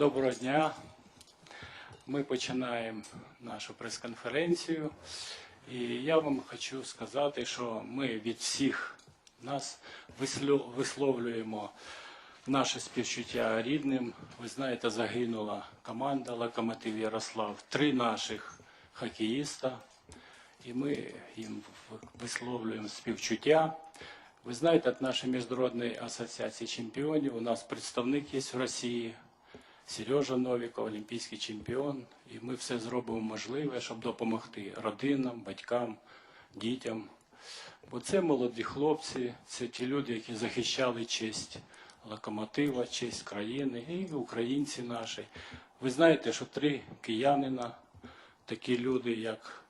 Доброго дня. Ми починаємо нашу прес-конференцію. І я вам хочу сказати, що ми від всіх нас висловлюємо наше співчуття рідним. Ви знаєте, загинула команда Локомотив Ярослав, три наших хокеїста. І ми їм висловлюємо співчуття. Ви знаєте, від нашої міжнародної асоціації чемпіонів у нас представник є в Росії, Сережа Новіков, олімпійський чемпіон. І ми все зробимо можливе, щоб допомогти родинам, батькам, дітям. Бо це молоді хлопці, це ті люди, які захищали честь локомотива, честь країни і українці наші. Ви знаєте, що три киянина, такі люди, як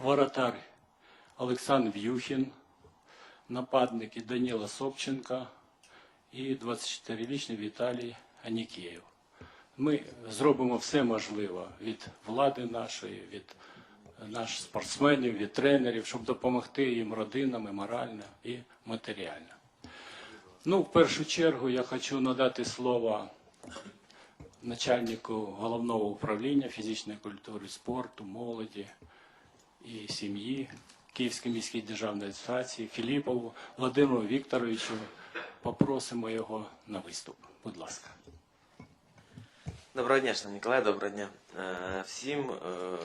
воротар Олександр В'юхін, нападники Даніла Собченка і 24-річний Віталій Анікєєв. Ми зробимо все можливе від влади нашої, від наших спортсменів, від тренерів, щоб допомогти їм родинам і морально і матеріально. Ну, в першу чергу я хочу надати слово начальнику головного управління фізичної культури, спорту, молоді і сім'ї Київської міської державної адміністрації Філіпову Владимиру Вікторовичу. Попросимо його на виступ. Будь ласка. Доброго дня, шановні колеги, доброго дня Е, всім. Е,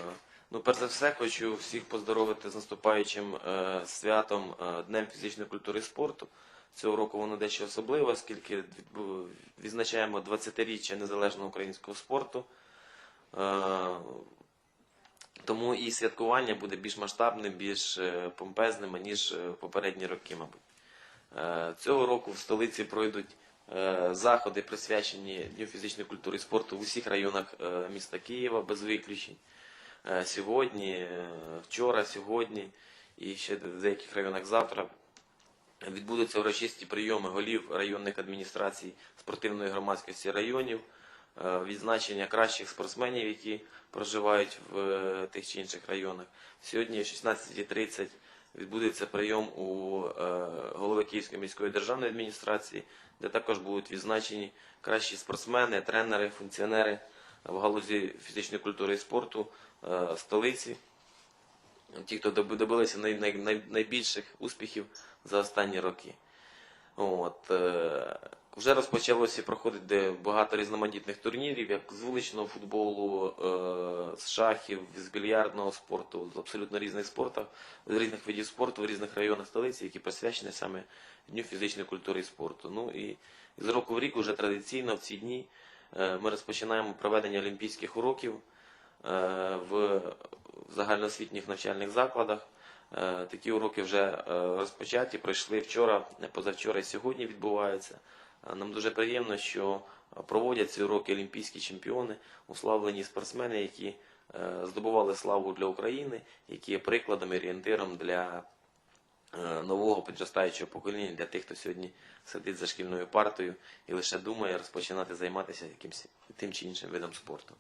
Ну, перш за все, хочу всіх поздоровити з наступаючим е, святом Днем фізичної культури і спорту. Цього року воно дещо особливе, оскільки відзначаємо 20-річчя незалежного українського спорту. Тому і святкування буде більш масштабним, більш помпезним, ніж попередні роки, мабуть. Цього року в столиці пройдуть заходи, присвячені Дню фізичної культури і спорту в усіх районах е, міста Києва без виключень. Е, Сьогодні, е, вчора, сьогодні і ще в деяких районах завтра відбудуться урочисті прийоми голів районних адміністрацій спортивної громадськості районів, е, відзначення кращих спортсменів, які проживають в е, тих чи інших районах. Сьогодні о 16.30 відбудеться прийом у е, голови Київської міської державної адміністрації, де також будуть відзначені кращі спортсмени, тренери, функціонери в галузі фізичної культури і спорту е, столиці. Ті, хто добилися най, най, най, найбільших успіхів за останні роки. От, е, вже розпочалося проходити багато різноманітних турнірів, як з вуличного футболу, е, з шахів, з більярдного спорту, з абсолютно різних спортів, з різних видів спорту в різних районах столиці, які присвячені саме Дню фізичної культури і спорту. Ну і з року в рік вже традиційно в ці дні е, ми розпочинаємо проведення олімпійських уроків е, в загальноосвітніх навчальних закладах. Такі уроки вже розпочаті, пройшли вчора, позавчора і сьогодні відбуваються. Нам дуже приємно, що проводять ці уроки олімпійські чемпіони, уславлені спортсмени, які е, здобували славу для України, які є прикладом і орієнтиром для е, нового підростаючого покоління, для тих, хто сьогодні сидить за шкільною партою і лише думає розпочинати займатися якимсь тим чи іншим видом спорту.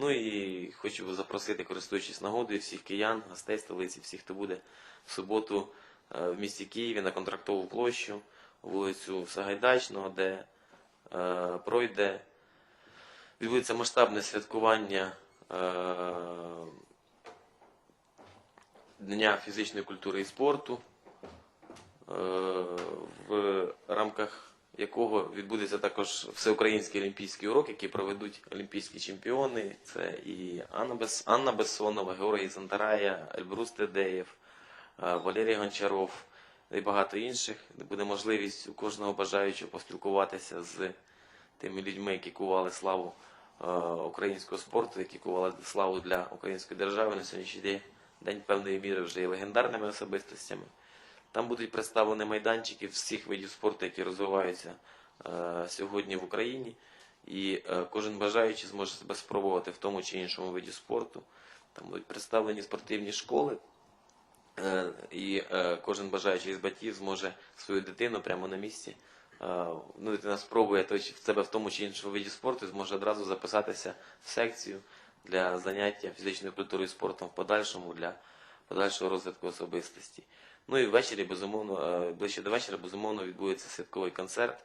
Ну і хочу запросити, користуючись нагодою, всіх киян, гостей столиці, всіх, хто буде в суботу е, в місті Києві на контрактову площу, вулицю Сагайдачного, де е, пройде, відбудеться масштабне святкування е, Дня фізичної культури і спорту, е, в рамках якого відбудеться також всеукраїнський олімпійський урок, який проведуть олімпійські чемпіони. Це і Анна, Бес... Анна Бессонова, Георгій Зандарая, Ельбрус Тедеєв, е, Валерій Гончаров і багато інших. Де буде можливість у кожного бажаючого поспілкуватися з тими людьми, які кували славу е, українського спорту, які кували славу для української держави на сьогоднішній день, певної міри вже є легендарними особистостями. Там будуть представлені майданчики всіх видів спорту, які розвиваються е, сьогодні в Україні. І е, кожен бажаючий зможе себе спробувати в тому чи іншому виді спорту. Там будуть представлені спортивні школи, і е, кожен бажаючий з батьків зможе свою дитину прямо на місці. е, Ну, дитина спробує той, в себе в тому чи іншому виді спорту, зможе одразу записатися в секцію для заняття фізичною культурою і спортом в подальшому для подальшого розвитку особистості. Ну і ввечері, безумовно, е, ближче до вечора, безумовно, відбудеться святковий концерт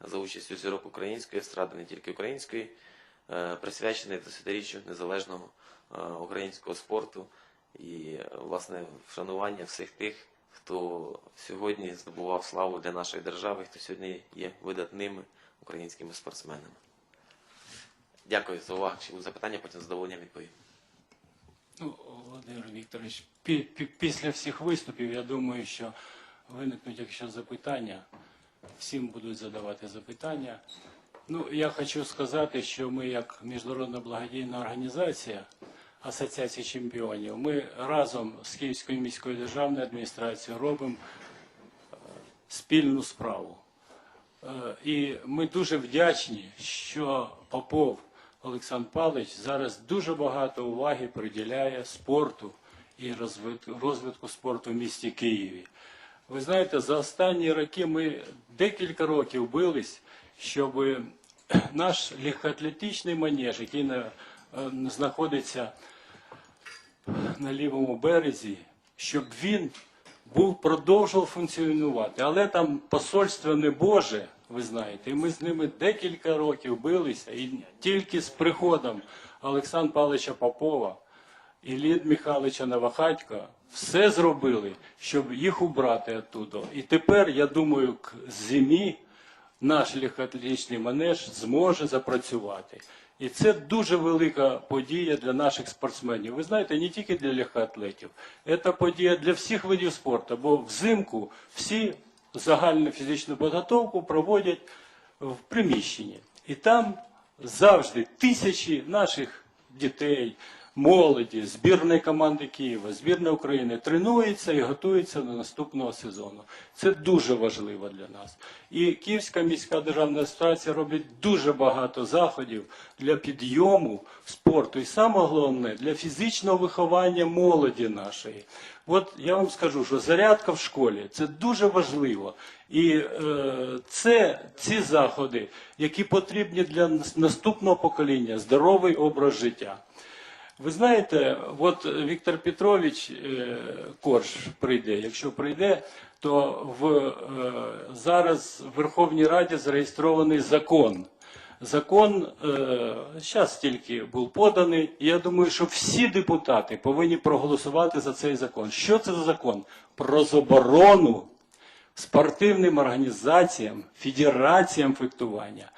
за участю зірок української естради, не тільки української, е, присвячений десятиріччю незалежного е, українського спорту і, власне, вшанування всіх тих, хто сьогодні здобував славу для нашої держави, хто сьогодні є видатними українськими спортсменами. Дякую за увагу. Будуть запитання, потім з задоволенням відповім. Ну, Володимир Вікторович, пі- пі- після всіх виступів я думаю, що виникнуть, якщо запитання, всім будуть задавати запитання. Ну, я хочу сказати, що ми, як міжнародна благодійна організація Асоціації чемпіонів, ми разом з Київською міською державною адміністрацією робимо е, спільну справу. Е, І ми дуже вдячні, що Попов Олександр Павлович зараз дуже багато уваги приділяє спорту і розвитку, спорту в місті Києві. Ви знаєте, за останні роки ми декілька років бились, щоб наш легкоатлетичний манеж, який на- е, знаходиться на лівому березі, щоб він був продовжував функціонувати. Але там посольство не Боже, ви знаєте, і ми з ними декілька років билися, і тільки з приходом Олександра Павловича Попова і Лід Михайловича Новохатька все зробили, щоб їх убрати оттуда. І тепер, я думаю, к зимі наш легкоатлетичний манеж зможе запрацювати. І це дуже велика подія для наших спортсменів. Ви знаєте, не тільки для легкоатлетів, це подія для всіх видів спорту, бо взимку всі загальну фізичну підготовку проводять в приміщенні. І там завжди тисячі наших дітей, молоді, збірної команди Києва, збірна України тренуються і готуються до наступного сезону. Це дуже важливо для нас. І Київська міська державна адміністрація робить дуже багато заходів для підйому спорту. І саме головне для фізичного виховання молоді нашої. От я вам скажу, що зарядка в школі це дуже важливо. І е, це ці заходи, які потрібні для наступного покоління, здоровий образ життя. Ви знаєте, от Віктор Петрович е, Корж прийде. Якщо прийде, то в, е, зараз в Верховній Раді зареєстрований закон. Закон зараз тільки був поданий. Я думаю, що всі депутати повинні проголосувати за цей закон. Що це за закон? Про заборону спортивним організаціям, федераціям фехтування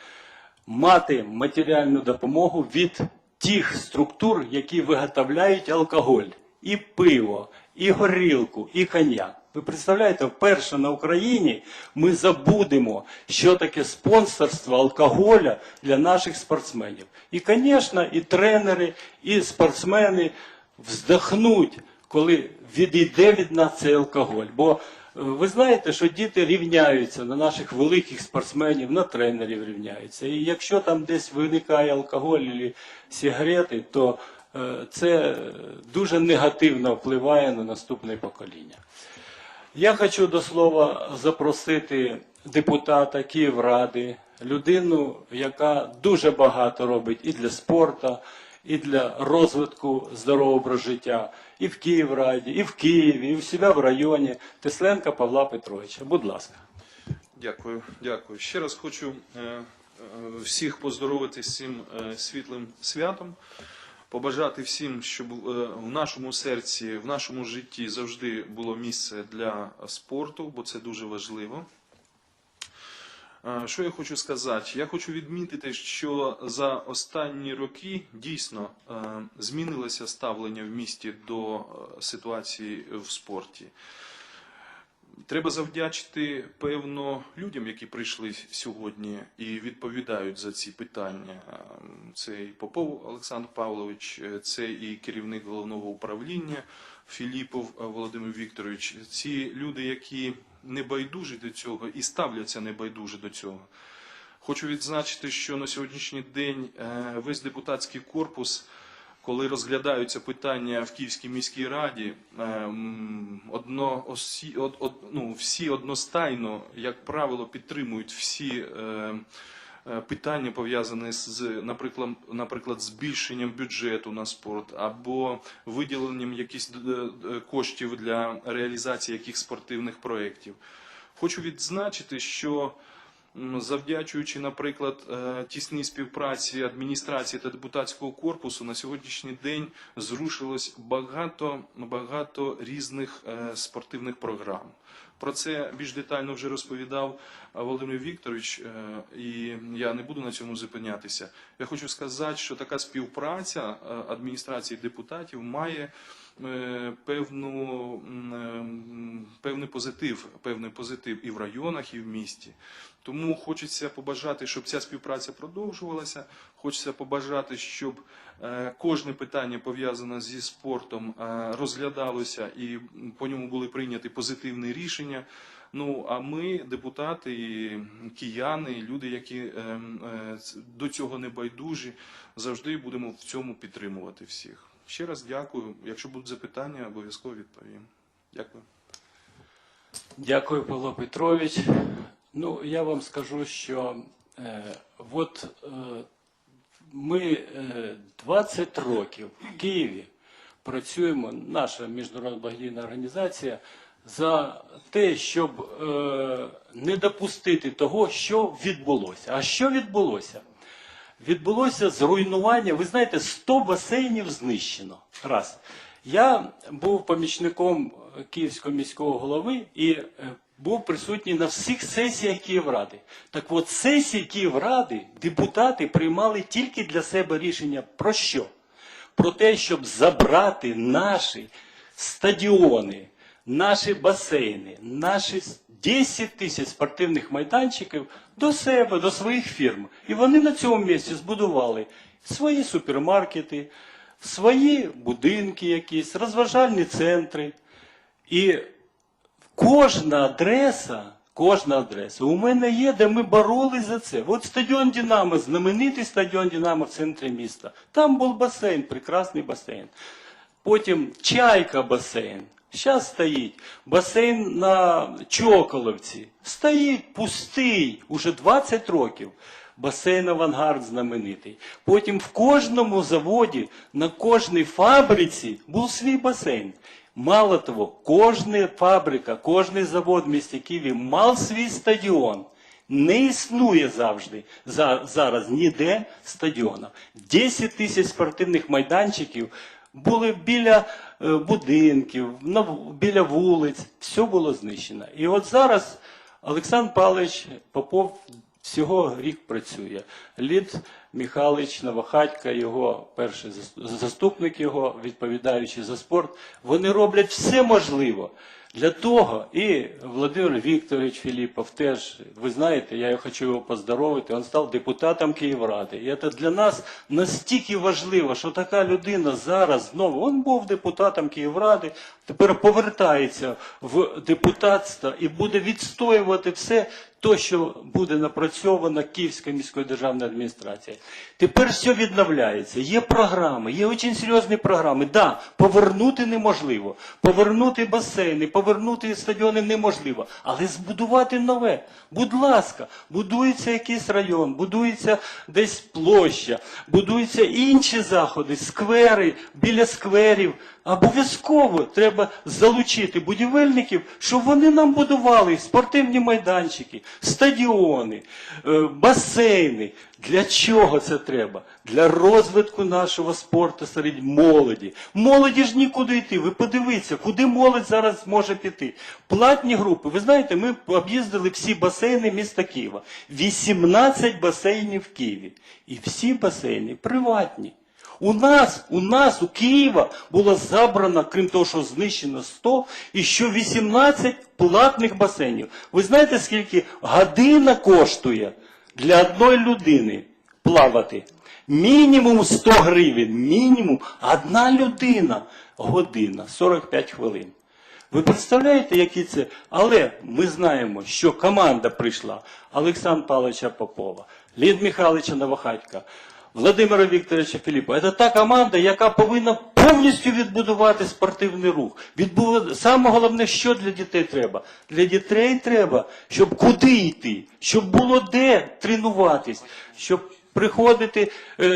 мати матеріальну допомогу від тих структур, які виготовляють алкоголь, і пиво, і горілку, і коньяк. Ви представляєте, вперше на Україні ми забудемо, що таке спонсорство алкоголя для наших спортсменів. І, звісно, і тренери, і спортсмени вздохнуть, коли відійде від нас цей алкоголь. Бо ви знаєте, що діти рівняються на наших великих спортсменів, на тренерів рівняються. І якщо там десь виникає алкоголь або сигарети, то е, це дуже негативно впливає на наступне покоління. Я хочу до слова запросити депутата Київради, людину, яка дуже багато робить і для спорту, і для розвитку здорового образу життя, і в Київраді, і в Києві, і в себе в районі Тесленка Павла Петровича. Будь ласка. Дякую, дякую. Ще раз хочу е, е, всіх поздоровити з цим е, світлим святом, побажати всім, щоб в нашому серці, в нашому житті завжди було місце для спорту, бо це дуже важливо. Е, Що я хочу сказати? Я хочу відмітити, що за останні роки дійсно е, змінилося ставлення в місті до е, ситуації в спорті. Треба завдячити певно людям, які прийшли сьогодні і відповідають за ці питання. Це і Попов Олександр Павлович, це і керівник головного управління Філіпов Володимир Вікторович. Ці люди, які не байдужі до цього і ставляться небайдуже до цього. Хочу відзначити, що на сьогоднішній день е, весь депутатський корпус коли розглядаються питання в Київській міській раді, ем, одно, осі, од, од, ну, всі одностайно, як правило, підтримують всі е, е, питання, пов'язане з, наприклад, наприклад, збільшенням бюджету на спорт або виділенням якихось е, е, коштів для реалізації яких спортивних проєктів. Хочу відзначити, що завдячуючи, наприклад, е, тісній співпраці адміністрації та депутатського корпусу, на сьогоднішній день зрушилось багато, багато різних е, спортивних програм. Про це більш детально вже розповідав Володимир Вікторович, е, і я не буду на цьому зупинятися. Я хочу сказати, що така співпраця адміністрації депутатів має певну, м, е, певний позитив, певний позитив і в районах, і в місті. Тому хочеться побажати, щоб ця співпраця продовжувалася. Хочеться побажати, щоб е, кожне питання пов'язане зі спортом е, розглядалося і по ньому були прийняті позитивні рішення. Ну а ми, депутати, кияни, люди, які е, е, до цього не байдужі, завжди будемо в цьому підтримувати всіх. Ще раз дякую. Якщо будуть запитання, обов'язково відповім. Дякую. Дякую, Павло Петрович. Ну, я вам скажу, що е, от е, ми е, 20 років в Києві працюємо, наша міжнародна благодійна організація, за те, щоб е, не допустити того, що відбулося. А що відбулося? Відбулося зруйнування. Ви знаєте, 100 басейнів знищено. Раз. Я був помічником Київського міського голови і е, був присутній на всіх сесіях Київради. Так от сесії Київради депутати приймали тільки для себе рішення про що? Про те, щоб забрати наші стадіони, наші басейни, наші 10 тисяч спортивних майданчиків до себе, до своїх фірм. І вони на цьому місці збудували свої супермаркети, свої будинки якісь, розважальні центри. І кожна адреса, кожна адреса у мене є, де ми боролись за це. От стадіон Динамо, знаменитий стадіон Динамо в центрі міста. Там був басейн, прекрасний басейн. Потім Чайка басейн. Зараз стоїть. Басейн на Чоколовці. Стоїть пустий, уже 20 років. Басейн Авангард знаменитий. Потім в кожному заводі, на кожній фабриці був свій басейн. Мало того, кожна фабрика, кожний завод в місті Києві мав свій стадіон. Не існує завжди за, зараз ніде стадіона. 10 тисяч спортивних майданчиків були біля будинків, на, біля вулиць. Все було знищено. І от зараз Олександр Павлович Попов всього рік працює. Лід Михайлович Новохатька, його перший заступник його, відповідаючи за спорт, вони роблять все можливе для того. І Володимир Вікторович Філіпов теж, ви знаєте, я хочу його поздоровити, він став депутатом Київради. І це для нас настільки важливо, що така людина зараз знову, він був депутатом Київради, тепер повертається в депутатство і буде відстоювати все то, що буде напрацьовано Київською міською державною адміністрацією. Тепер все відновляється. Є програми, є дуже серйозні програми. Да, повернути неможливо. Повернути басейни, повернути стадіони неможливо. Але збудувати нове. Будь ласка, будується якийсь район, будується десь площа, будуються інші заходи, сквери, біля скверів. Обов'язково треба залучити будівельників, щоб вони нам будували спортивні майданчики, стадіони, е, басейни. Для чого це треба? Для розвитку нашого спорту серед молоді. Молоді ж нікуди йти. Ви подивіться, куди молодь зараз може піти. Платні групи. Ви знаєте, ми об'їздили всі басейни міста Києва. 18 басейнів в Києві. І всі басейни приватні. У нас, у нас, у Києва було забрано, крім того, що знищено 100, і ще 18 платних басейнів. Ви знаєте, скільки година коштує для одної людини плавати? Мінімум 100 гривень, мінімум одна людина година, 45 хвилин. Ви представляєте, які це? Але ми знаємо, що команда прийшла Олександра Павловича Попова, Лід Михайловича Новохатька, Владимира Вікторовича Філіпова. Це та команда, яка повинна повністю відбудувати спортивний рух. Відбу... Саме головне, що для дітей треба? Для дітей треба, щоб куди йти, щоб було де тренуватись, щоб приходити е,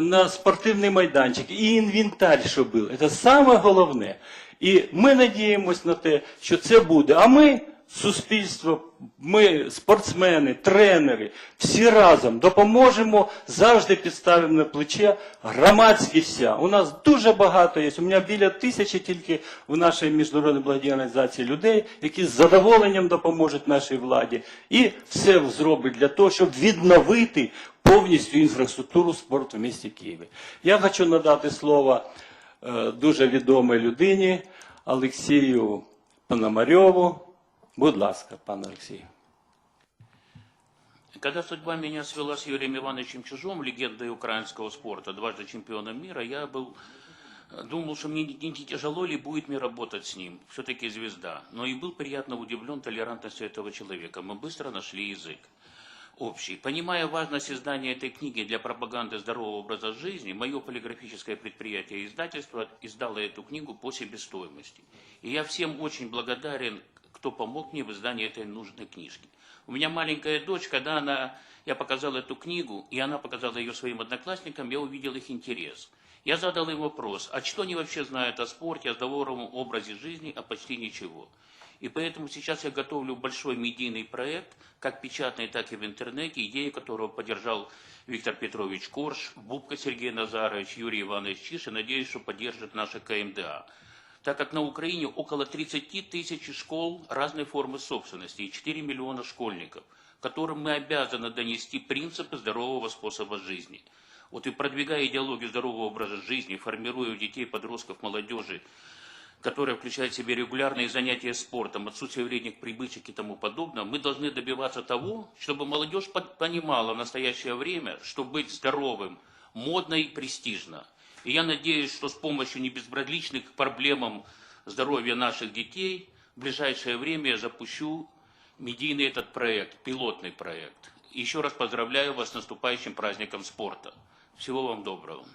на спортивний майданчик і інвентар, що був. Це саме головне. І ми надіємось на те, що це буде. А ми суспільство, ми, спортсмени, тренери, всі разом допоможемо, завжди підставимо на плече громадські вся. У нас дуже багато є. У мене біля тисячі тільки в нашій міжнародній благодійній організації людей, які з задоволенням допоможуть нашій владі і все зроблять для того, щоб відновити повністю інфраструктуру спорту в місті Києві. Я хочу надати слово е, дуже відомій людині Олексію Пономарьову. Будь ласка, пане Олексію. Когда судьба меня свела с Юрием Ивановичем Чужом, легендой украинского спорта, дважды чемпионом мира, я был думал, что мне не, не тяжело ли будет мне работать с ним. Все-таки звезда. Но и был приятно удивлен толерантностью этого человека. Мы быстро нашли язык общий. Понимая важность издания этой книги для пропаганды здорового образа жизни, мое полиграфическое предприятие издательство издало эту книгу по себестоимости. И я всем очень благодарен, кто помог мне в издании этой нужной книжки. У меня маленькая дочь, когда она, я показал эту книгу, и она показала ее своим одноклассникам, я увидел их интерес. Я задал им вопрос, а что они вообще знают о спорте, о здоровом образе жизни, а почти ничего. И поэтому сейчас я готовлю большой медийный проект, как печатный, так и в интернете, идею которого поддержал Виктор Петрович Корж, Бубка Сергей Назарович, Юрий Иванович Чиш, и надеюсь, что поддержит наша КМДА. Так как на Украине около 30 тысяч школ разной формы собственности и 4 миллиона школьников, которым мы обязаны донести принципы здорового способа жизни. Вот и продвигая идеологию здорового образа жизни, формируя у детей, подростков, молодежи которая включает в себя регулярные занятия спортом, отсутствие вредных привычек и тому подобное, мы должны добиваться того, чтобы молодежь понимала в настоящее время, что быть здоровым модно и престижно. И я надеюсь, что с помощью небезбразличных к проблемам здоровья наших детей в ближайшее время я запущу медийный этот проект, пилотный проект. Еще раз поздравляю вас с наступающим праздником спорта. Всего вам доброго.